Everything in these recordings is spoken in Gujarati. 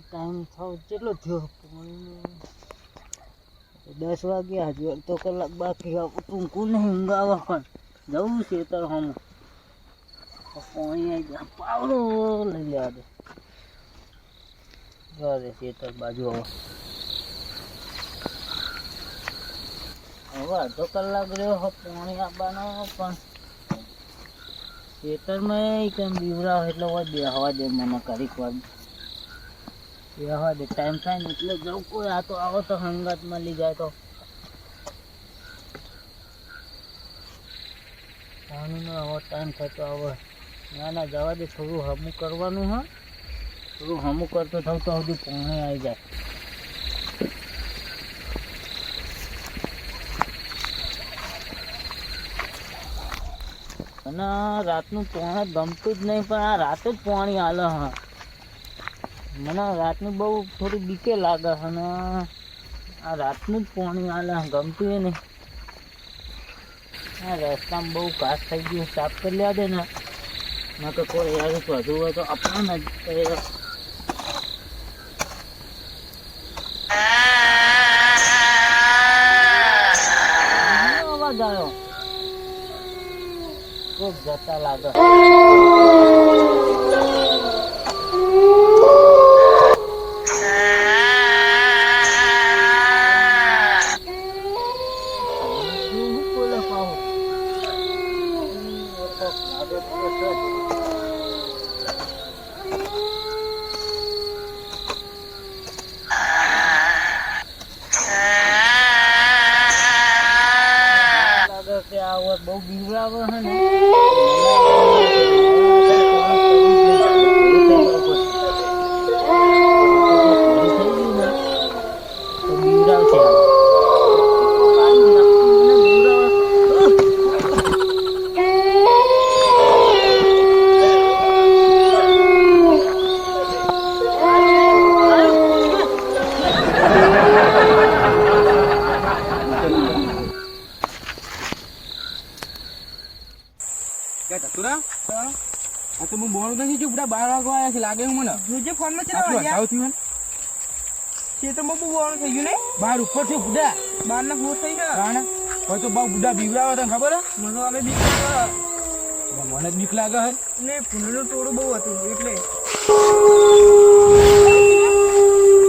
બે ટાઈમ થયો કેટલો થયો? દસ વાગ્યા, હજુ અડધો કલાક બાકી ટૂંકું નહીં ઊંઘાવા પણ. જવું છે તાર હમ આવી ગયા પાવડો લઈ લેવા દે. જવા દે ખેતર બાજુ હવે. હવે અડધો કલાક રહ્યો પાણી આપવાનો, પણ ખેતરમાં કેમ બીવરાવ એટલે હોય, બેહવા દે મને કરીક વાર. બેહવા ટાઈમ થાય ને એટલે જવું કોઈ આ તો આવો તો હંગાત મળી જાય તો. આવો ટાઈમ થતો હવે ના ના, જવા દે, થોડું હમું કરવાનું, હા. થોડું હમું કરતો થવું તો સુધી પાણી આવી જાય. અને રાતનું પાણી ગમતું જ નહીં, પણ આ રાતે જ પાણી હાલે હા. મને રાતનું બહુ થોડી બીકે લાગે અને આ રાતનું જ પાણી છે. ગમતું નહીં. આ રસ્તામાં બહુ ઘાસ થઈ ગયું, સાફ કરી લેવા દે ને. તો કોઈ યાર વધુ હોય તો આપણને જ અવાજ આવ્યો? કોક જતા લાગે. ક્યાં ધતુરા? આ તો હું બોલું નથી જો બધા બાર વાગવા આવ્યા છે લાગે મને. જોજે ફોનમાં ચલાવ અંધારું થયું તે તો બહુ બોવાનું થઈ ગયું ને? બાર ઉપર છે બુડા બાર ના ફોર થઈ ગયા. કારણ તો બહુ બુડા બીવડાવે તને ખબર હે? મને બીક લાગે. મને જ બીક લાગે હે ને ફૂલનું ટોળું બહુ હતું એટલે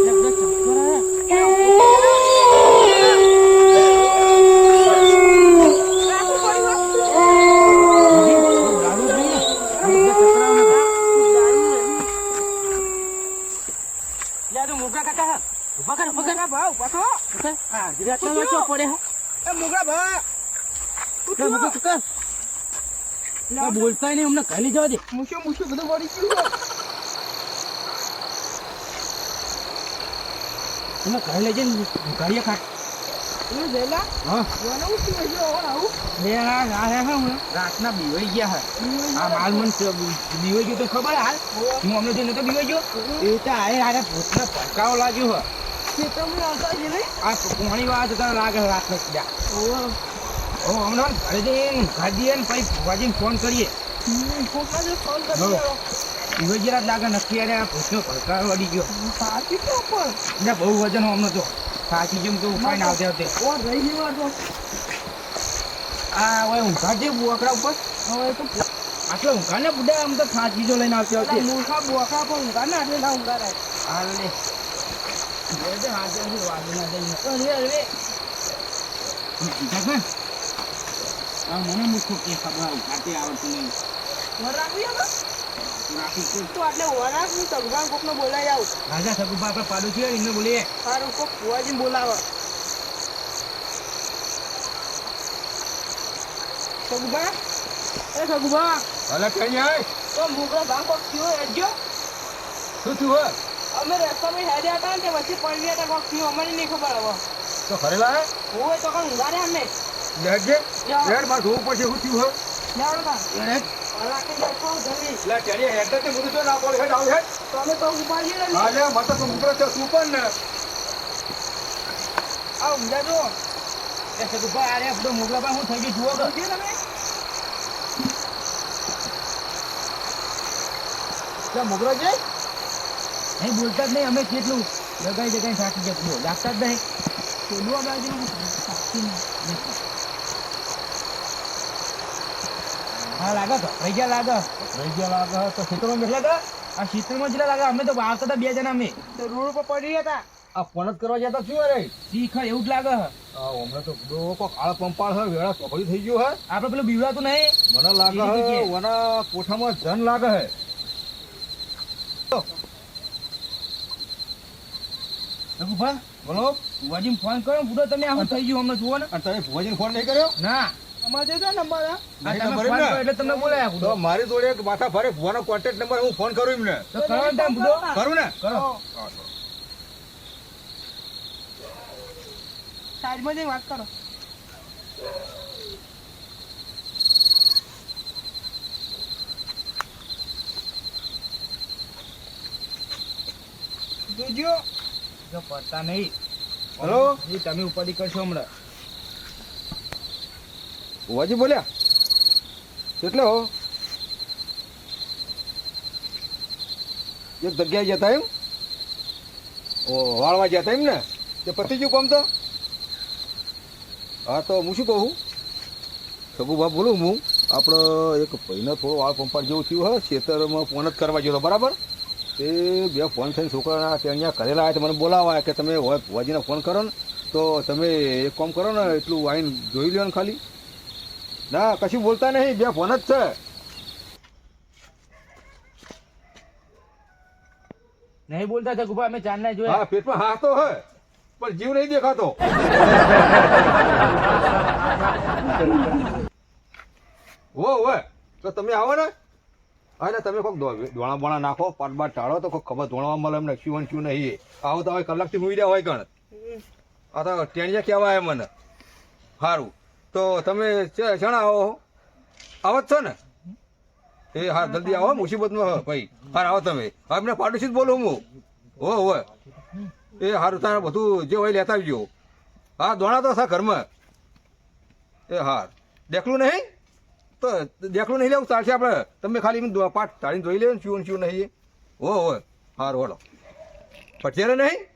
બધા ચક્કર આયા. બીજી? કોઈ દારૂ જ નહીં ને? બધા ચક્કર આવે ને. લે આ તો મોગરા કાકા હે. ઊભા કર, ઊભા કર. ભાવ પાછો ઉઠે. ગુજરાતમાં પડે એ મોગરા ભા. આ બોલતાય નહીં અમને ખાલી જવા દે. મૂછો મૂછો બધું વળી ગયું તમે ઘરે લઈ જઈને ગાડીએ ખાટ તમે જયલા હા. આવું. આ આ હું રાતના બીવાઈ ગયા હે. આ માલ મન બીવાઈ ગયો તો ખબર હાલ. હું અમને જે નતો બીવાઈ ગયો. એ તો આએ આરે ભૂતને ભડકાવો લાગ્યો હે. ખેતરમાં આવતા છે ને આ પોણી વાળા જતા લાગે હે રાતને કીધા ઓ હમણાં ઘરે જઈને ઘર દઈએ ને પછી ભુવાજીને ફોન કરીએ. ફોન કરી હા. દેવો. બીવાઈ ગયા લાગે નક્કી અરે આ ભૂતનો ભડકાવો વળી ગયો. સાચી તો પણ. એટલે બહુ વજન હો હમણાં તો. સાચી જેમ તો ઉપાય આવતે આવતે. ઓ રહી ગઈ તો. આ ઊંઘા જે બોકડા ઉપર? હવે તો આટલો ઊંઘા ને બુડા આમ તો સાચી જો લઈને આવતી આવતી. મૂર્ખા બોકડા પણ ઊંઘા ના આટલે ના ઊંઘા રહે હાલ લે. મને મૂકો કે ખબર ઉઘાતે આવડતું નહીં રાખી તો આટલે વરાક હું તગવાન કોકને બોલાઈ આવું રાજા સગુબા આપણે પાડોશી હોય. એને બોલીએ સારું કોક ફુવાજી બોલાવે સગુબા એ સગુબા ભલે કઈ જાય તો મુગળો ભાગ કોક થયો હેડજો? શું થયું અમે રસ્તામાં હેડ્યા હતા ને વચ્ચે પડી ગયા હતા કોક થયું. અમને નહીં ખબર હવે. તો ખરેલા હોય તો કઈ ઊંઘા રહ્યા અમે લેજે. લેડમાં ધોવું પડશે. શું થયું હે લેડ રાખી દેખો જલ્દી. લે ચડી હેડ. તે મુદું તો ના બોલ હેડ આવ હેડ. તો અમે તો ઉપાડીએ ને હાલે મત તો મુકરો તો સુપર ને. આ ઊંઘા એ સગુબા આરે આપણો મોગલા હું થઈ ગયું જુઓ કે તમે. લે મોગરો નહીં બોલતા જ નહીં અમે કેટલું જગાઈ જગાઈ થાકી ગયા બોલ લાગતા જ નહીં. પેલું બાજુ સાચી નહીં. હા લાગે તો. રહી ગયા લાગે. રહી ગયા લાગે તો ખેતરમાં બેઠા હતા? આ ખેતરમાં જેટલા લાગે અમે તો આવતા હતા બે જણા અમે. તો રોડ ઉપર પડી રહ્યા હતા. આ ફોન જ કરવા જતા શું અરે? શીખ એવું જ લાગે. હે. હમણાં તો બધો કોક આળ પંપાળ હે વેળા ચોકડી થઈ ગયો હે. આપણે પેલું બીવડાતું નહીં. મને લાગે બીજી હે. વના કોઠામાં જન લાગે હે. રઘુભા બોલો ભુવાજીને ફોન કર્યો બુડો તમે આવું થઈ ગયું અમને જુઓ ને. અને તમે ભુવાજીને ફોન નહીં કર્યો? ના. મારી જોડે એક માથા ભારે ભુવાનો કોન્ટેક્ટ નંબર હું ફોન કરું એમને? તો કરો ને સાઈડમાં જઈને વાત કરો. જોજો જો પડતા નહીં. હલો? એ તમે ઉપાડી કરશો હમણાં. ભુવાજી બોલ્યા? કેટલો હો? એક જગ્યાએ જતા એમ? ઓ વાળવા જતા એમ ને? તે પતી ગયું કોમ તો? હા તો હું શું કહું? સગુભા બોલું હું. આપણે એક ભાઈને થોડો વાળ પંપાર જેવું થયું હોય ખેતરમાં ફોન જ કરવા ગયો બરાબર? તે બે ફોન થઈને છોકરાના તે અહીંયા કરેલા આવ્યા મને બોલાવા કે તમે વાજીને ફોન કરો ને તો તમે એક કામ કરો ને એટલું વાઈન જોઈ લો ને ખાલી. ના કશું બોલતા નહીં. બે ફોન જ છે. નહીં બોલતા છે ગુફા અમે ચાર ના હા પેટમાં હા તો હે પણ જીવ નહીં દેખાતો. ઓ હોય તો તમે આવો ને. એટલે તમે કોઈક દોણા બોણા નાખો પાટ બાટ ટાળો તો કોઈ ખબર ધોણવા મળે એમને શું ને શું નહીં. આવો તો હવે કલાકથી મૂવી રહ્યા હોય કણ આ તો ટેણિયા કહેવાય મને. સારું તો તમે જણા આવો જ છો ને? એ હા, જલ્દી આવો, મુસીબતમાં હો ભાઈ. હા આવો તમે. હા એમને પાડોશી જ બોલું હું. હો હોય એ સારું તારે બધું જે હોય લેતા આવજો. હા, દોણા તો થા ઘરમાં. એ હાર દેખલું નહીં? તો દેખલું નહીં લેવું, ચાલશે આપણે. તમે ખાલી પાઠ તાળીને જોઈ લેવું શું શું નહીં. હો હો. હાર, હોલો. ભટિયારે નહીં?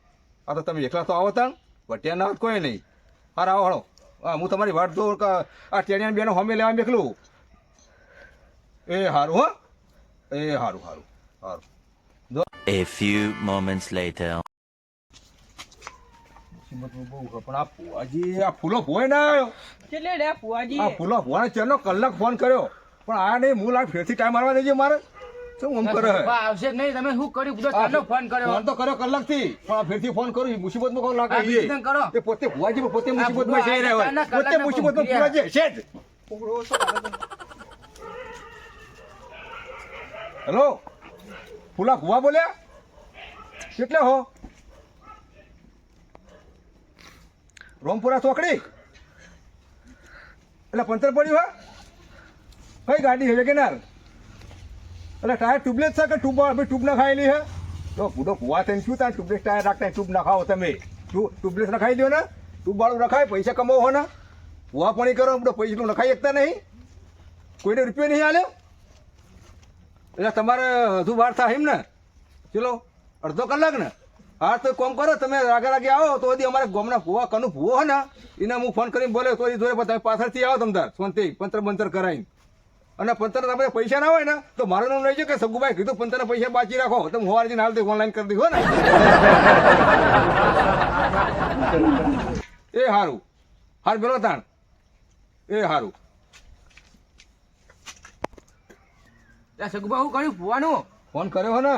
આ તો તમે એકલા તો આવો તાણ. ભટિયા ના કોઈ નહીં. હાર, આવો હળો હા હું તમારી વાટ દો આ ટેણિયાને બેનો હોમે લેવા મેકલું. એ, હારું, હો. એ, હારું હારું હારું. A few moments later. મુસીબતમાં બહુ છે. પણ આ ફુવાજી આ ફૂલો ભોય ના આવ્યો. કેટલે રે ફુવાજી? આ ફૂલો ભોય ચેનો કલાક ફોન કર્યો. પણ આ નહીં હું લાગ ફેરથી ટાઈમ મારવા દેજે મારે. શું ઓમ કરે? આવશે નહીં. તમે શું કર્યું? બધો ચારનો ફોન કર્યો. ફોન તો કર્યો કલાકથી. પણ આ ફેરથી ફોન કરું મુસીબતમાં કોણ લાગે? એ. કરો. એ પોતે ભુવાજી પોતે મુસીબતમાં જઈ રહ્યા પોતે મુસીબતમાં ભૂખ્યા. છે જ. હેલો ફૂલા ભુવા બોલ્યા? કેટલે હો? રોમપુરા ચોકડી. એટલે પંચર પડ્યું, હા? કઈ ગાડી છે કેનાર એટલે ટાયર ટ્યુબલેસ છે કે ટ્યુબ આપણે ટ્યુબ નખાયેલી હે? તો બુડો કુવા થઈને શું ત્યાં ટ્યુબલેસ ટાયર રાખતા ટ્યુબ નખાવો તમે. ટ્યુ- ટ્યુબલેસ નખાઈ દો ને? ટ્યુબવાળું નખાય, પૈસા કમાવો ને. કુવા પાણી કરો બધો પૈસા નખાઈ શકતા નહીં. કોઈને રૂપિયો નહીં આલ્યો? એટલે તમારે હજુ વાર થાય એમ ને? ચલો, અડધો કલાક ને. હા તો કોમ કરો તમે રાગે રાગે આવો તો હજી અમારે ગામના ભૂવા કનું ભૂવો ને એને હું ફોન કરીને બોલે તો એ જોડે તમે પાછળથી આવો તમદાર શાંતિ પંતર બંતર કરાવીને અને પંતર તમારે પૈસા ના હોય ને તો મારું નામ લઈ જાય કે સગુભાઈ કીધું પંતર પૈસા બાકી રાખો. તો હું હવારથી હાલ ઓનલાઈન કરી દીધો ને. એ સારું હાર પેલો તાણ. એ સારું સગુબા શું કર્યું ભુવાનું? ફોન કર્યો હો ને?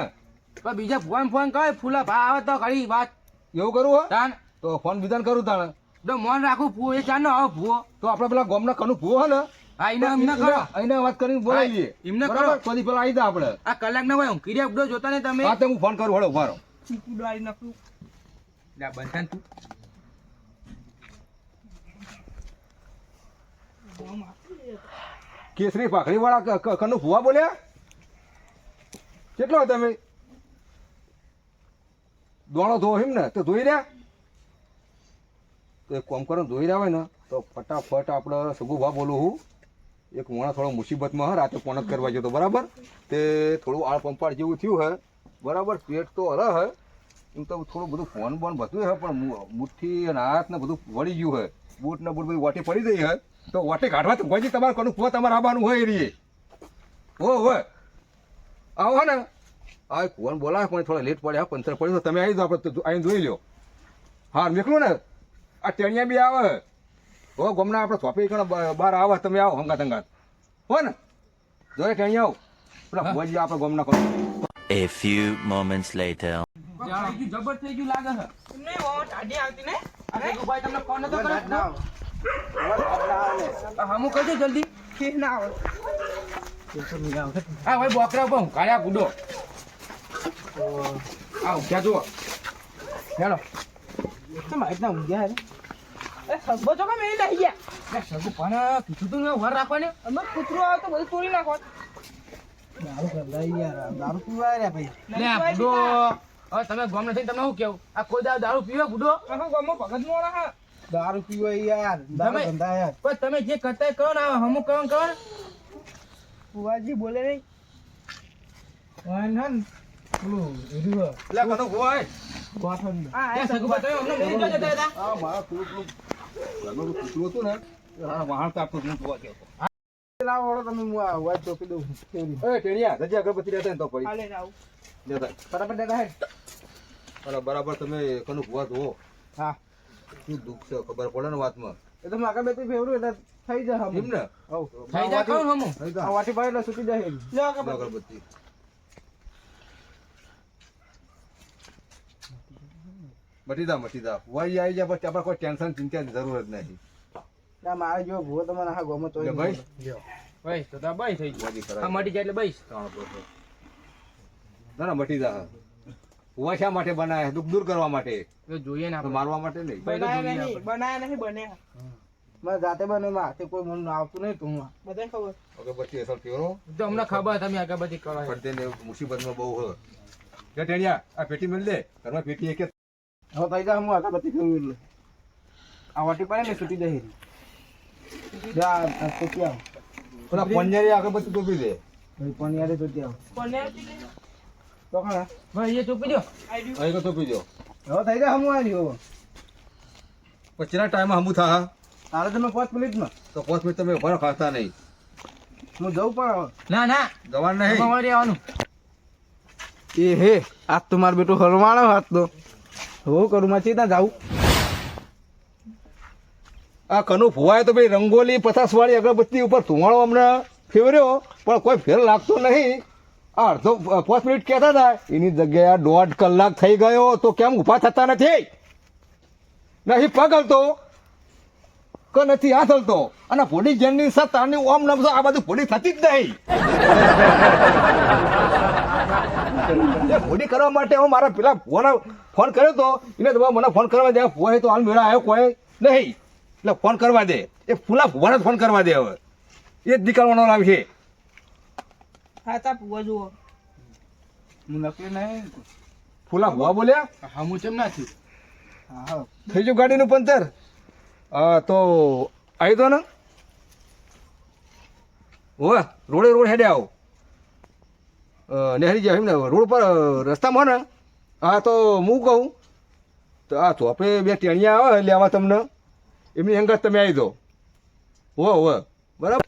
પણ બીજા ફોન ફોન કરે ફૂલા ભા આવે તો ઘડી વાત. એવું કરું હો? તાન. તો ફોન બીજાને કરું તાણ. તો મોન રાખું ભૂવો એ ચાલ નો આવો ભૂવો તો આપણે પેલા ગામના કનું ભૂવો હે ને? હા એને એમને કરો. એને વાત કરીને બોલાવીએ એમને કરો. પછી પેલા આવી જા આપણે. આ કલાક ના હોય હું કિરિયા ઉડો જોતા ને તમે. હા તો હું ફોન કરું હળો મારો ચીકુ નાખું. લે, બંધાન તું. કેસરી પાખડી વાળા કનું ભૂવા બોલ્યા? કેટલો તમે? દોણો ધોવો એમ ને, તો ધોઈ રહ્યા? તો એક કોમ કરો, ધોઈ રહ્યા હોય ને, તો ફટાફટ આપણે સગુ ભા બોલું હું. એક મોણા થોડો મુસીબતમાં, હ, રાતે જ કરવા જતો બરાબર? તે થોડું આળ પંપાળ જેવું થયું હે, બરાબર? પેટ તો હરે હે, એમ તો થોડું બધું ફોન બોન બધું હે, પણ મુઠ્ઠી અને હાથ ને બધું વળી ગયું હે. બૂટ ને બૂટ બધું વાટી પડી ગઈ હે. તો વાટી કાઢવા તો ગોજી તમારે કોનું કુવા તમારે આવવાનું હોય એ રીએ. હો હોય આવો ને. આ કોણ બોલાવે પણ થોડા લેટ પડે હા પંચર પડ્યું તો તમે આવી દો આપણે અહીં જોઈ લો હા નીકળું ને? આ ટેણિયા બી આવે. હો ગમના આપણે સોંપી કણ બહાર આવે તમે આવો હંગાત હંગાત. હો ને? જોડે ટેણિયા આવો. પેલા ભોજી આપણે ગમના કરો. A few moments later. જબર થઈ ગયું લાગે છે. એમને ઓ ટાઢી આવતી ને? અરે. ભાઈ તમને ફોન નતો કર્યો? હમું કરજો જલ્દી. કે ના. આવે હા ભાઈ બોકરા ઉપર હું કાળ્યા ગુડો આવ ક્યાં જુઓ. હેલો. કેમ આટલા ઊંઘ્યા હે? એ સગો તો કેમ એ લઈ ગયા? સગો પણ કીધું તું વર રાખવાની? અમે કૂતરો આવે તો બધું તોડી નાખો. લે બુડો હવે તમે ગમ નથી તમને શું કેવું? આ કોઈ દાડો દારૂ પીવે બુડો અમે ગમો ભગત નો હા? દારૂ પીવો યાર દારૂ તમે- ધંધા યાર. પણ તમે જે કરતા કરો ને આ હમું કરો કરો ને ફુવાજી બોલે નહીં. વાન બરાબર તમે કનુ ભૂવા જુઓ. હા. શું દુઃખ છે ખબર પડે ને વાતમાં. એ તો બે બેટી ફેવરું એટલે થઈ જાય એમ ને? થઈ જાય હમું? થઈ. વાટી પાડે એટલે છૂટી જાય અગરબત્તી. મટી જા મટી જા. વહી આવી જાય પછી આપણે કોઈ ટેન્શન ચિંતાની જરૂર જ નથી. ના મારે જો ભૂવો તમારે હા ગોમો તો ભાઈ. ભાઈ તો તો ભાઈ થઈ ગયો. આ મટી જાય એટલે ભાઈ ના ના મટી જા. હુવા શા માટે બનાયા દુઃખ દૂર કરવા માટે. જોઈએ ને આપણે. મારવા માટે નહીં. બનાયા નહીં બનાયા નહીં બને. મારે જાતે બને માં હાથે કોઈ મને આવતું નહીં તું બધા ખબર? ખબર પછી અસર ફેરો તો અમને ખબર તમે આગળ કરો પણ તેને મુસીબતમાં બહુ હોય ટેણિયા આ પેટી મળી દે ઘરમાં પેટી એક. હવે થઈ જાય હું આગળ બધી એટલે આ વાટી પાડે ને છૂટી જાય. જા આ છૂટી આવો પેલા પંજારી અગરબત્તી ટોપી દે ભાઈ છૂટી આવો તો ખરા ભાઈ એ ચોપી દો આઈડિયું અહીં ટોપી દો હવે થઈ જાય હમું આવી હવે પછીના ટાઈમ હમું થા તારે તમે પાંચ મિનિટમાં તો પાંચ મિનિટ તમે ઊભા ખાતા નહીં હું જવું પણ ના ના જવાનું નહીં આવવાનું એ હે આજ તો મારો બેટો હરવાણો હાથ તો હું કરું? માં ચીતા જાઉં. આ કનુ ફુવાય તો ભાઈ રંગોલી પચાસ વાળી અગરબત્તી ઉપર ધુમાડો અમને ફેવર્યો પણ કોઈ ફેર લાગતો નહીં. આ અડધો પાંચ મિનિટ કહેતા હતા, એની જગ્યાએ દોઢ કલાક થઈ ગયો, તો કેમ ઊભા થતા નથી? નહીં પગ હલતો કે નથી હાથ હલતો. અને ભોડી જેનની સાથે તારની ઓમ નમસો આ બધું ભોડી થતી જ નહીં. ભોડી કરવા માટે હું મારા પેલા ફોન ફોન કર્યો તો એને તમે મને ફોન કરવા દે હોય તો હાલ મેળા આવ્યો કોઈ? નહીં. એટલે ફોન કરવા દે. એ ફૂલા ફુવાને જ ફોન કરવા દે હવે. એ જ નીકળવાનો લાવ છે. હા તા ફુવા જુઓ. હું નકલી નહીં ફૂલા ફુવા બોલ્યા? હમું ચમ ના થયું? હા હા. થઈ ગયું ગાડીનું પંચર? હા તો આવી દો ને? ઓહ રોડે રોડ હેડે આવો. નેહરી જાય એમ ને રોડ પર રસ્તામાં ને હા તો હું કહું, તો આ ચોપે બે ટેણિયા આવે લેવા તમને એમની અંગત તમે આવી દો. હો હો બરાબર?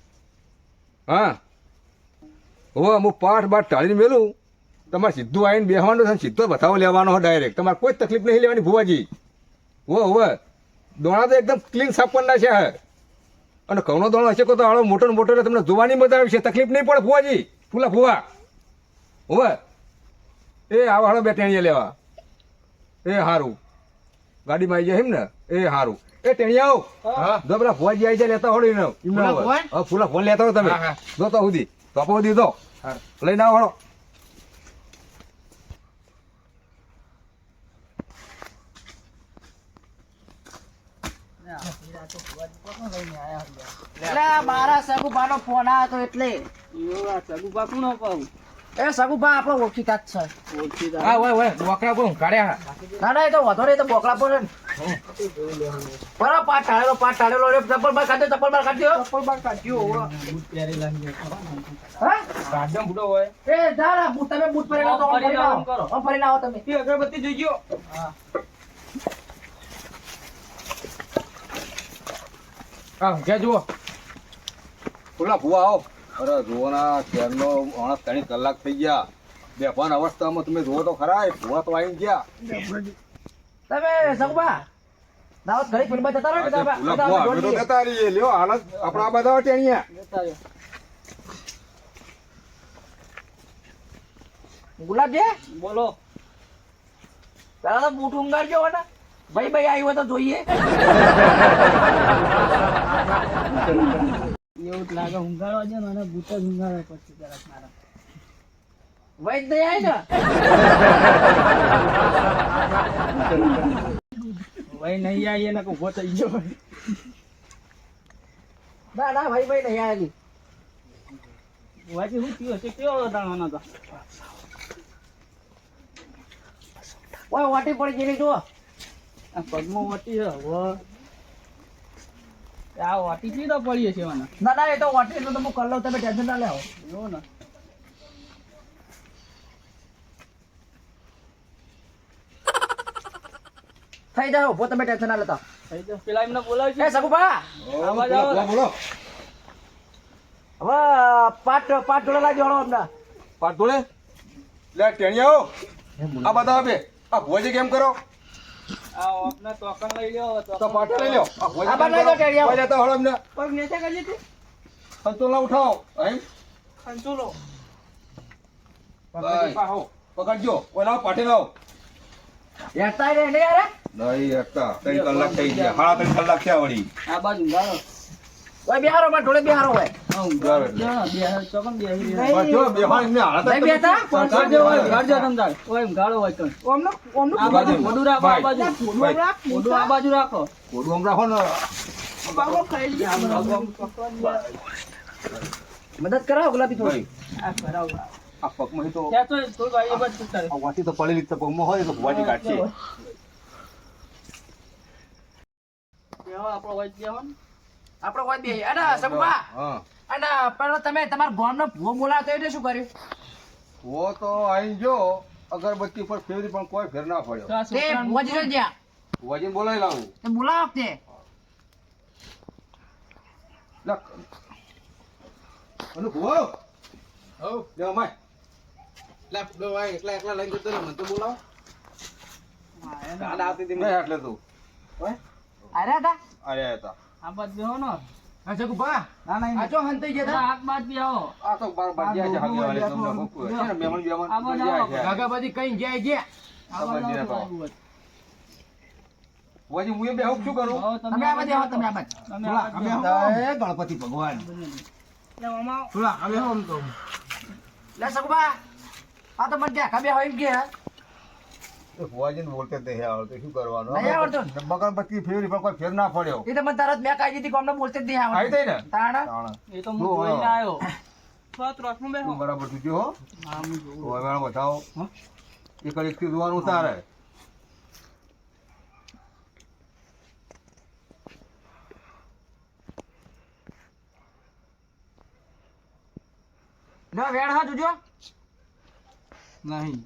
હા. હો હું પાઠ બાઠ ટાળીને મેલું. તમારે સીધું આવીને બેહવાનું છે સીધો બતાવો લેવાનો હોય ડાયરેક્ટ તમારે કોઈ તકલીફ નહીં લેવાની ભુવાજી. હો હો દોણા તો એકદમ ક્લીન સાફ પડના છે હે અને ઘઉંનો દોણો હશે તો આળો મોટો મોટો તમને જોવાની મજા આવશે તકલીફ નહીં પડે ફુવાજી ફૂલા ફુવા હોવે. એ આવા હાલો બે ટેણીએ લેવા. એ સારું ગાડીમાં આવી જાય એમ ને? એ સારું એ ટેણીયા આવો. હા. જો પેલા આવી જાય લેતા હોડી ને. એમને ફૂલા ફોન લેતા હો તમે. હા, હા. જો તો સુધી. તોપો સુધી દો લઈને આવો હળો મારા સગુભાનો ફોન આવ્યો એટલે. સગુબા કોનો પાઉં એ સગુભા આપણો ઓળખીતા જ છે. ઓળખીતા હા ઓય ઓય બોકરા પર કાઢ્યા ના ના એ તો વધો નહીં તો બોકડા પર. બરાબર પાટ ટાળેલો પાટ ટાળેલો રે ચપ્પલ બાર કાઢ્યો ચપ્પલ બાર કાઢ્યો. ચપ્પલ બાર કાઢ્યો હોવે. બૂટ પહેરેલા હા? ગાડમ બુડો હોય. એ જા બૂટ તમે બૂટ પહેરેલા તો ફરી આવો, આવો કરો. આવો ફરી લાવો તમે. એ અગરબત્તી જોઈ ગયો. હા. ક્યાં જુઓ. પેલા ભુવા આવો. અરે જુઓ ના શહેરનો માણસ ત્રણ કલાક થઈ ગયા. બેભાન અવસ્થામાં તમે જુઓ તો ખરા એ ભૂવા તો આવી ગયા. તમે સગબા દાવત ઘરે ફિલ્મ જતા રહો અમે તો જતા રહીએ. લ્યો હાલત આપણા બધા ટેણીયા ગુલાબજી બોલો. પેલા તો બૂટ ઉંગાડજો ને. ભાઈ ભાઈ આવ્યો તો જોઈએ. એવું જ લાગે ઊંઘાડવા છે મને ભૂત જ ઊંઘાડવા પછી જરાક મારા. વૈદ નહીં આવી ને? ભાઈ નહીં આવીએ ને ઊભો થઈ ગયો ના ના ભાઈ ભાઈ નહીં આવી વાજી હું થયો છે? કેવો દાણવાનો હતો? ઓય વાટી પડી ગયેલી જો આ પગમાં વાટી હવે. આ સીધા પડીએ છે મને. ના ના એ તો વાટી તો કરી લો તમે ટેન્શન ના લેવો એવું ને. થઈ જાઓ ઊભો તમે ટેન્શન ના લેતા. થઈ જશે. પેલા એમને બોલાવજો. એ સગુભા! આવાજ ભુવા, બોલો હવે પાટ પાટ જોડે લાગજો હળો અમને. પાટ લે આવો આ બધા બે આ ભુવાજી કેમ કરો? પકડજો ઓલા પાટે લાવો હેરતા રે નહીં હતા ત્રણ કલાક થઈ ગયા. સાડા ત્રણ કલાક થયા વળી. આ બાજુ ઓય બિહારો માં ઢોળે બિહારો હોય. મદદ કરાવો ગુલાબી થોડી. કરાવો. આ પગમાં તો તો વાટી તો પડેલી જ પગમાં હોય તો ભુવાજી કાઢશે. આપણો. આપણો કોઈ બે અને સગુભા અને પેલો તમે તમારા ગામનો ભૂવો બોલાવતો એટલે શું કર્યું? વો તો અહીં જો અગરબત્તી પર ફેરવી પણ કોઈ ફેર ના પડ્યો. તે છોકરાનું ભૂવો જીજો જ્યાં? ભુવાજીને બોલાવી લાવું. તે બોલાવ તે. અનુ ભુવો. હવ લે અમાય. લે ભાઈ એકલા એકલા લઈને જતો રહ્યો, મને તો બોલાવ. આવતી હતી નહીં એટલે તું અરે હતા આયા હતા આ બાજુ બેહો ને. હા સગુભા ના ના આ ચો હંતાઈ ગયા આ હતા હાથ બાજુ બેહો. આ તો બાર બાજ્યા છે હાગે વાલે તમને કોક છે ને મહેમાન બેમાન આ આવો. છે. ગાગાબાજી કઈ ગયા ગયા. આ હોય. ભુવાજી હું એ શું કરું? તમે આ બાજુ આવો તમે આ બાજુ. તમે આ એ ગણપતિ ભગવાન. લે મામા. થોડા હવે આમ તો. લે સકબા આ તો મને જ્યાં ખબર હોય ગયા એ ભુવાજીને બોલતે જ નહીં આવડતું. શું કરવાનું? નહીં આવડતું? મગરબત્તી ફેરવી પણ કોઈ ફેર ના પડ્યો. એ તો મને તરત મેં કાઢી દીધી ગામનો બોલતે જ નહીં આવી આવડતું તઈ ને? તાણ? તાણ. એ તો હું જોઈને આવ્યો. થોડા બેહો. બરાબર જોજો હો? હા, હું જોઉં. હવે આને બતાવો એક એક જોવાનું તારે વેણ હા જોજો નહીં.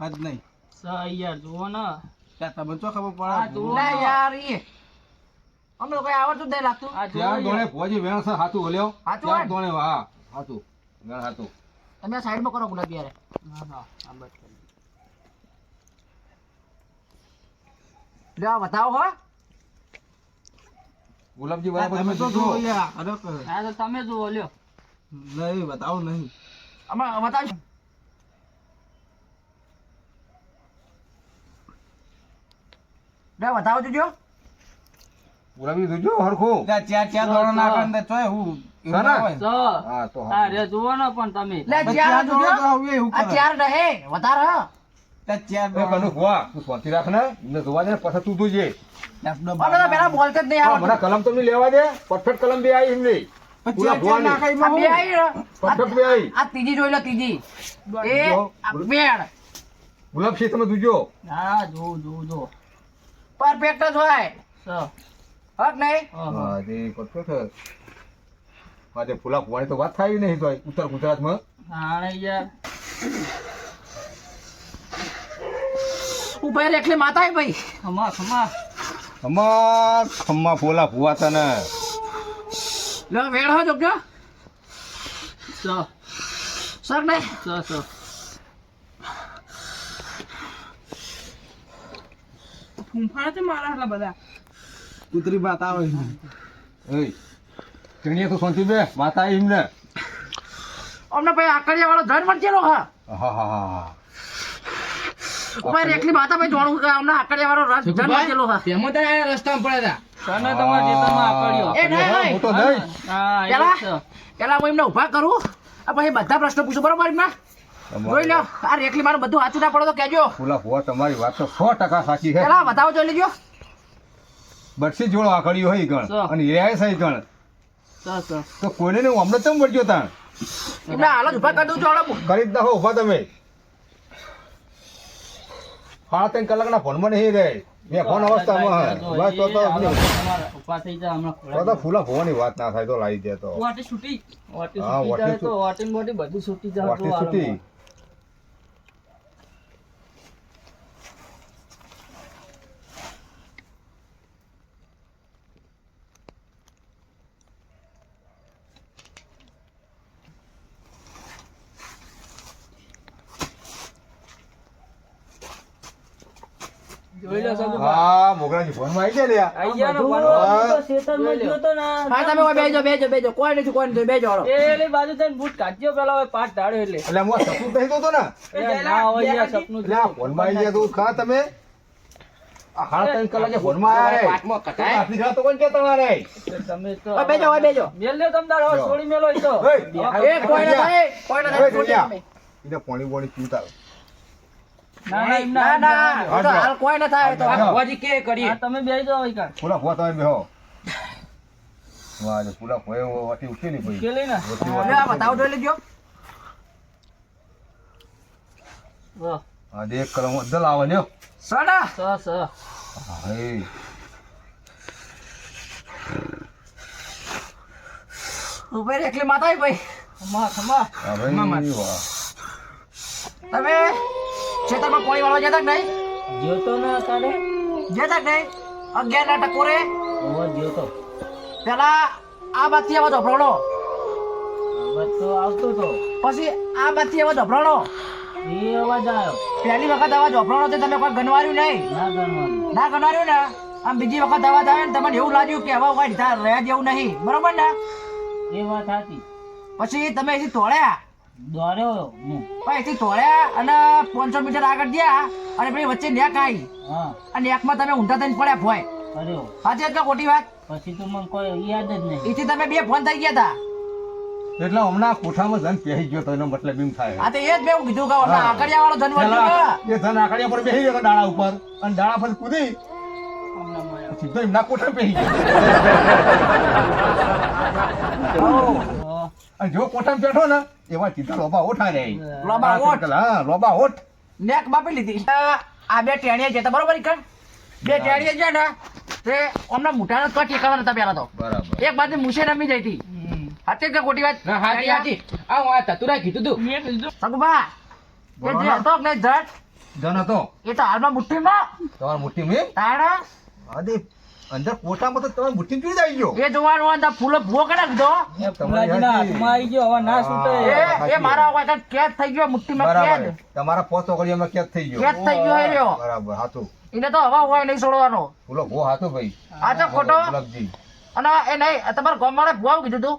હદ નહીં. સા યાર જુઓ ને. તમને તો ખબર પડે. જુઓ ને. યાર ઈ અમને કોઈ આવડતું જ નહીં લાગતું. આ જુઓ ત્યાં દોણે. ભુવાજી વેણ છે હાથું હલ્યો ત્યાં? દોણે હા હાથું વેણ હાથું તમે સાઈડમાં કરો ગુલાબી યાર. હા, હા, આ બાજુ કરી. લે આ બતાવો હો. ગુલાબજી બરાબર તમે તમે તો જોજો અરે કહે. હા, તો તમે જુઓ લ્યો. નહીં બતાવો નહીં. આમાં બતાવજો. લે બતાવો જોજો. ગુલાબજી જોજો હરખું. ત્યાં ચાર ચાર દોડો નાખે અંદર ચોય હું હા તો હા. રે જુઓ ને પણ તમે. લે ચાર જોજો. તો હવે એવું આ ચાર રહે વધારે. હ. ત્યાં ચાર એ કનુ દોડો. તું શાંતિ રાખ ને એમને જોવા દે પછી તું જોજે. અમે તો પેલા બોલતે જ નહીં હા, મને કલમ તમને લેવા દે પરફેક્ટ કલમ બે આવી એમની. પણ પૂરા ચાર ચાર ભુવાની. નાખે આ એમાં બે હું? આવી ને, પરફેક્ટ બે આવી. આ ત્રીજી જોઈ લો ત્રીજી. એ જો. આ બેડ ગુલાબસિંહ તમે જોજો. હા જો જો જો. પરફેક્ટ જ હોય. હક નહીં? હા, જે હા તે આજે ફૂલા ફુવાની તો વાત થાય નહીં તો ઉત્તર ગુજરાતમાં. હા યાર. ઊભા રે એકલી માતા ભાઈ. ખમા ખમા. અમાર ખમ્મા ફોલા ફુવા તને. લો વેળ હો જોગજો. સ. સર નહીં? સર સ. ફૂંફાડા છે મારા હાલા બધા. કૂતરી વાત આવે એય ચણીએ તો શાંતિ બે માતા એમને. અમને ભાઈ આકડિયા વાળો ધન મળચેલો હા. હા હા હા ઊભા એકલી માતા ભાઈ જોણું કે અમને આકડિયા વાળો રસ ધન મળચેલો હા. તેમાં તો રસ્તામાં પડ્યા હતા. તને તમારા ખેતરમાં આકડ્યો. એ નહીં. મોટો નહીં. હા પેલા? પેલા હું એમને ઊભા કરું. આ પછી બધા પ્રશ્નો પૂછું બરોબર એમના? જોઈ લો આ રેકલી મારું બધું સાચું ના પડે તો ફૂલા ફુવા તમારી વાત તો સો ટકા સાચી છે. બતાવો જોઈ લેજો. બરસી જોડો આકડ્યું હોય ગણ. અને એ સહી ગણ. સ સ. તો કોઈને ને અમને ચમ મળજો તાણ? એમને હાલ જ ઊભા કરી દઉં છું હાલો. કરી જ નાખો ઊભા તમે. સાડા ત્રણ કલાકના ફોનમાં નહીં રહે. મેં ફોન અવસ્થામાં બસ તો તો આપણે તમારા ઊભા થઈ જા હમણાં તો ફૂલા ફોવાની વાત ના થાય તો લાવી દે તો. છૂટી. હા, છૂટી વાટી જાય તો છૂ- વાટી ને બોટી બધું છૂટી જાય છૂટી. હા મોગરાજી ફોનમાં આવી ગયા લ્યા. આઈ ગયા ને હા. તો ખેતરમાં જોઈ ગયો તો ને. હા તમે બેજો બેજો બેજો. કોઈ નથી કોઈ નથી. બેજો હાલો. એ બાજુ થઈને બૂટ કાઢજો પેલા હવે પાટ ઢાળ્યો એટલે. એટલે હું સપનું કહી દો તો ને? ના હોય યાર સપનું એટલે આ ફોનમાં આવી ગયા તો ખા તમે? આ ત્રણ કલાકે ફોનમાં આવ્યા રે પાટમાં કટાય આટલી રાત કોણ કહેતા મારે તમે તો બેજો હવે બેજો. મેલ લ્યો તમ તારે છોડી મેલો ઈ તો. એ કોઈ ના થાય કોઈ ના થાય ઓય, જોયા. તમે. એને પોણી બોણી પીવતા ના ના તો હાલ કોઈ ના થાય તો હા. ભુવાજી કે કરીએ હા તમે બેસી જાઓ ઈ કાં. ફૂલા ફુવા તમે બેહો. વાહ ફૂલા ફુવા વાટી ઉઠેલી ભાઈ. ઉકેલી ને? હવે આ બતાવો જોઈ લેજો વાહ. આ દેખ કલમ અદ્દલ આવે ને સડા. સ સ. હે. ઉભે એકલી માતા ભાઈ. ખમા ખમા. હા તમે ખેતરમાં પાણી વાળવા જતા નહીં? જોતો ના તારે જતા નહીં? અગિયાર ના ટકોરે. ઓ જોતો પેલા આ બાથી આવો અવાજ તો આવતો તો. પછી આ બાથી આવો ધોફરાણો એ અવાજ આવ્યો પહેલી વખત અવાજ ધોફરાણો છે તમે કોઈ ગણવાર્યું નહીં. ના ગણવાનું. ના ગણવાર્યું ને? આમ બીજી વખત અવાજ આવે ને તમને એવું લાગ્યું કે હવે કોઈ રહ્યા જેવું નહીં. બરોબર ને? એ વાત હતી પછી તમે એથી તોડ્યા દોડ્યો હું. પછી અહીંથી તોડ્યા અને પાંચસો મીટર આગળ ગયા અને પછી વચ્ચે નેક આવી. હા. અને નેકમાં તમે ઊંધા થઈને પડ્યા ભોય. કર્યો સાચી વાત ખોટી વાત? પછી તો મને કોઈ યાદ જ નહીં. એથી તમે બે ફોન થઈ ગયા હતા એટલે હમણાં કોઠામાં ધન પહેરી ગયો તો એનો મતલબ એમ થાય. આ તો એ જ મેં કીધું કે હમણાં. આકડિયા વાળો ધન એ ધન આકડિયા પર બેસી ગયો ડાળા ઉપર? અને ડાળા પર કૂદી. સીધો એમના કોઠા પહેરી ગયો. અને જો કોઠામ બેઠો ને એવા સીધા લોબા ઓઠા રે લોબા ઓઠ. હા લોબા ઓઠ. નેક બાપી લીધી. આ બે ટેણીએ જતા બરોબર ઈકણ? બે ટેણીએ છે ને તે અમને મોઢાના તો ટેકાવા નતા પેલા તો. બરાબર. એક બાજુ મુશે રમી જઈ હતી હાથે કે ખોટી વાત? હા હાજી હાજી આ હું આ તતુરા કીધું તું. મેં કીધું. સગબા એ જે હતો કે જટ જન હતો. એ તો હાલમાં મુઠ્ઠીમાં. તમારા મુઠ્ઠી મેં તાણા અરે અંદર કોઠામાં તો તમે મુઠ્ઠી જોઈ આવી ગયો. એ જોવાનું હોય ફૂલો ભૂવો કરે કીધો હાથમાં આવી ગયો હવે ના છૂટે. એ એ મારા કોઈ કેદ થઈ ગયો મુઠ્ઠીમાં કેદ. તમારા પોત ચોકડીઓમાં કેદ થઈ ગયો. કેદ થઈ ગયો રહ્યો. બરાબર હાથું. એને તો હવા હોય નહીં છોડવાનો. બોલો ભો હાથું ભાઈ. આ ખોટો. અને એ નહીં તમારા ગામવાળા ભૂવા કીધું તું?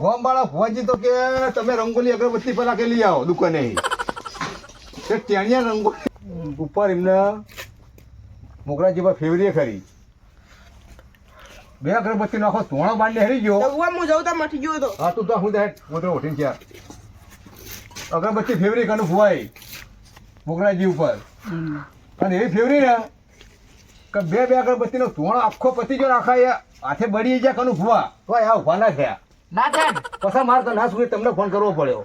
ગોમવાળા ભુવાજી તો કે તમે રંગોલી અગરબત્તી પેલા કે લઈ આવો દુકાને. તે ટેણિયા રંગોલી ઉપર એમને મોગરાજી પર ફેવરી ખરી બે અગરબત્તી નાખો ધોણો બાંધી હરી ગયો. હું જઉં તા મઠી ગયો તો. હા તું તો હું દે મોટો ઉઠીને ત્યાં અગરબત્તી ફેવરી કનું ફુવાઈ મોગરાજી ઉપર. અને એવી ફેવરી ને કે બે બે અગરબત્તીનો ધોણો આખો પતી ગયો ને આખા હાથે બળી ગયા કનું ફુવા તો આ ઊભા ના થયા. ના થાય. પછી મારે તો ના સુધી તમને ફોન કરવો પડ્યો.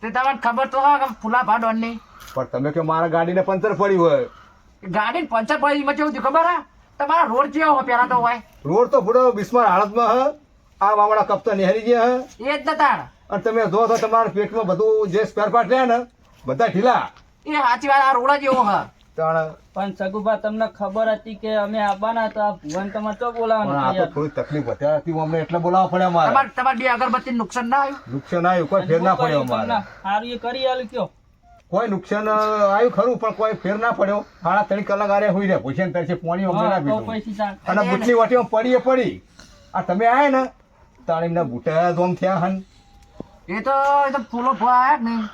તે તમને ખબર તો હા કે ફૂલા ભાડવાની પણ તમે કે મારા ગાડીને પંચર પડી હોય. ગાડી પંચર પડી એમાં કેવું થયું ખબર હે? તમારા રોડ જેવો હોય પેલા તો હોય. રોડ તો પૂરો બિસ્માર હાલતમાં હ. આ વાવડા કપતા નિહારી ગયા હે. એ જ દતાણ અને તમે જો તો તમારા પેટમાં બધું જે સ્પેર પાર્ટ રહ્યા ને બધા ઢીલા. એ સાચી વાત આ રોડા જેવો હા. તાણ. પણ સગુભા તમને ખબર હતી કે અમે આવવાના તો આ ભુવન તમારે તો પણ આ તો થોડી તકલીફ વધારે હતી અમને એટલે બોલાવવા પડ્યા અમારે. તમારે તમારે બે અગરબત્તી નુકસાન ના આવ્યું? નુકસાન આવ્યું કોઈ ફેર ના પડ્યો અમારે. સારું એ કરી આલું કયો. કોઈ નુકસાન આવ્યું ખરું પણ કોઈ ફેર ના પડ્યો. સાડા ત્રણ કલાક આરે હોઈ રહ્યા પૂછે ને તરસે પાણી વગર ના પીધું. અને બુટની વાટીમાં પડી પડી. આ તમે આયા ને તાણીમના બુટા ધોમ થયા હન. એ તો એ તો ફૂલો ફૂવા જ નહીં.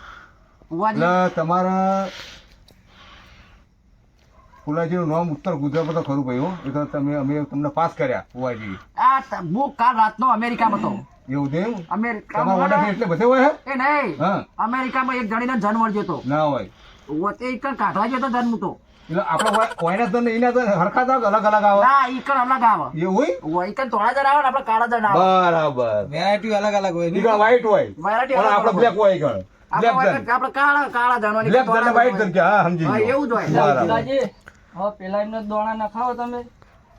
તમારા ફુલાજીનું નામ ઉત્તર ગુજરાતમાં તો ખરું ભાઈ હો. એ તો તમે અમે તમને પાસ કર્યા ફુવાજી. આ હું કાલ રાતનો અમેરિકામાં હતો એવું તેમ તમારા અમેરિકામાં એટલે બધે હોય એ નહીં. અમેરિકામાં એક જણીનો જન્મ મળ્યો હતો. ના હોય. વચ્ચે ઈ કાઢવા ગયો તો જન્મ તો. એટલે આપણે કોઈના તો એના તો હરખા તો અલગ અલગ આવે? ના ઈ કણ અલગ આવે. એવું હોય? ઓ, કણ ધોળા જણ આવે ને આપણે કાળા જણ આવે. બરાબર. વેરાયટી અલગ અલગ હોય. હોય. આપણે આપણે કાળા કાળા જણવાની black જણ ને white હા સમજી ગયો. એવું જ હોય. હવે પેલા એમને દોણા નખાવો તમે.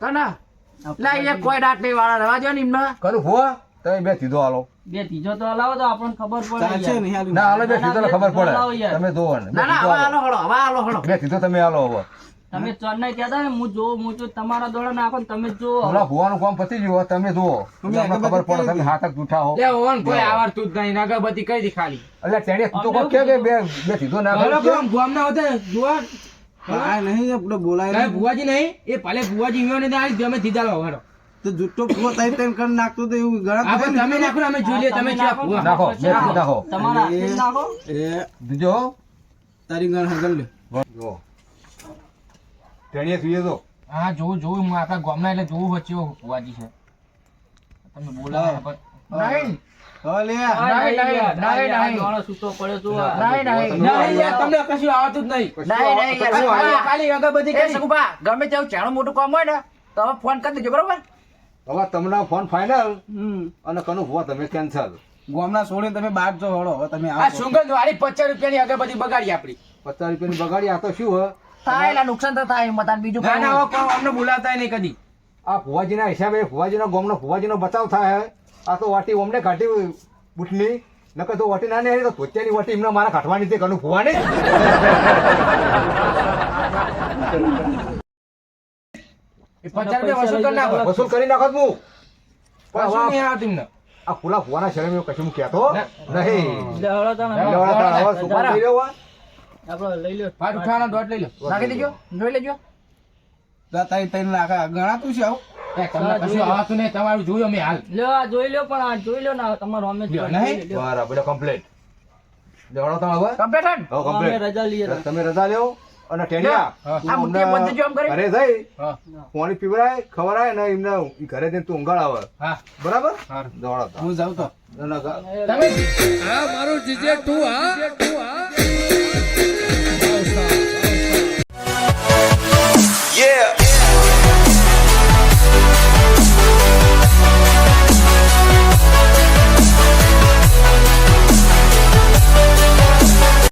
કના? લા એ કોઈ દાંત વાળા રહેવા દો ને એમને. કરું ફુવા તમે બે સીધો હાલો. બે ત્રીજો તો હલાવો તો આપણને ખબર પડે ચાલશે યાર. નહીં હાલું. ના હાલો બે સીધો ખબર પડે. તમે જોવો ને. ના ના હવે હાલો. હાલો હળો હવે હાલો હળો બે સીધો તમે હાલો હવે. તમે ચેન્નાઈ કહેતા ને હું જોઉં હું જોઉં તમારા દોડા નાખો ને તમે જોવો. ઓલા ભુવાનું કામ પતી ગયું તમે જુઓ. તમે ખબર પડે તમે હાથક જૂઠા હો. લે ઓન કોઈ આવડતું જ નહીં અગરબત્તી કઈ દી ખાલી. એટલે તેણે સીધો કે કે બે બે સીધો ના ભલે કરો પણ ભુવામ ના હોતે જુઓ. આ નહીં આપણે બોલાય ભુવાજી નહીં? એ ભલે ભુવાજી ઈયો ને આ તમે સીધા લો હળો તો જુઠ્ઠો ફૂવો તઈ તઈ કરીને નાખતો તો એવું ગણત આપણે થાય ને. તમે નાખો અમે જોઈ લઈએ તમે ક્યાં ભુવા? નાખો બે નાખો. તમારા નાખો. એ દીજો તારી ગણ હગલ લે. જુઓ. તેણીએ જોઈએ તો. હા જોવું જોવું હું આપણા ગામના એટલે જોવું વચ્ચે ભુવાજી છે. તમે બોલાવો નહીં. ગમે તેવું ચાણું મોટું કામ હોય ને તો હવે ફોન કરી દેજો બરોબર? હવે તમને ફોન ફાઇનલ અને કનું ભુવા તમે કેન્સલ ગોમના છોડીને તમે બાર જો હળો. હવે તમે આ. સુગંધ વાળી પચાસ રૂપિયાની અગરબત્તી બગાડી આપડી પચાસ રૂપિયાની બગાડી આ તો શું હે થાય એટલે નુકસાન તો થાય મતાન બીજું ના અમને બોલાવતા નહીં કદી. આ ફુવાજીના હિસાબે ફુવાજીનો ગોમનો ફુવાજીનો બચાવ થાય. હે. આ તો વાટી ઓમને કાઢી બુટની નકર તો વાટી ના નહીં તો પોતાની વાટી એમને મારા કાઢવાની તે કનું ફુવાની વસૂલ કરી નાખો. હું. પણ આ ખુલા ફુવાના શરમ એવું કશું કહેતો નહીં. લે, લઈ ઉઠાવાનો લઈ લો નાખી દેજો જોઈ લેજો. લાખ ગણાતું છે આવું. અમે નહીં? બરાબર કમ્પ્લીટ લેવાનો તમે હવે? રજા લઈએ તમે રજા લેવો અને ટેડિયા આ મુઠ્ઠી બંધ જો આમ કરી. ઘરે જઈ તું ઊંઘાડ આવે. હા. બરાબર? દોડો હું જાઉં તો. Yeah!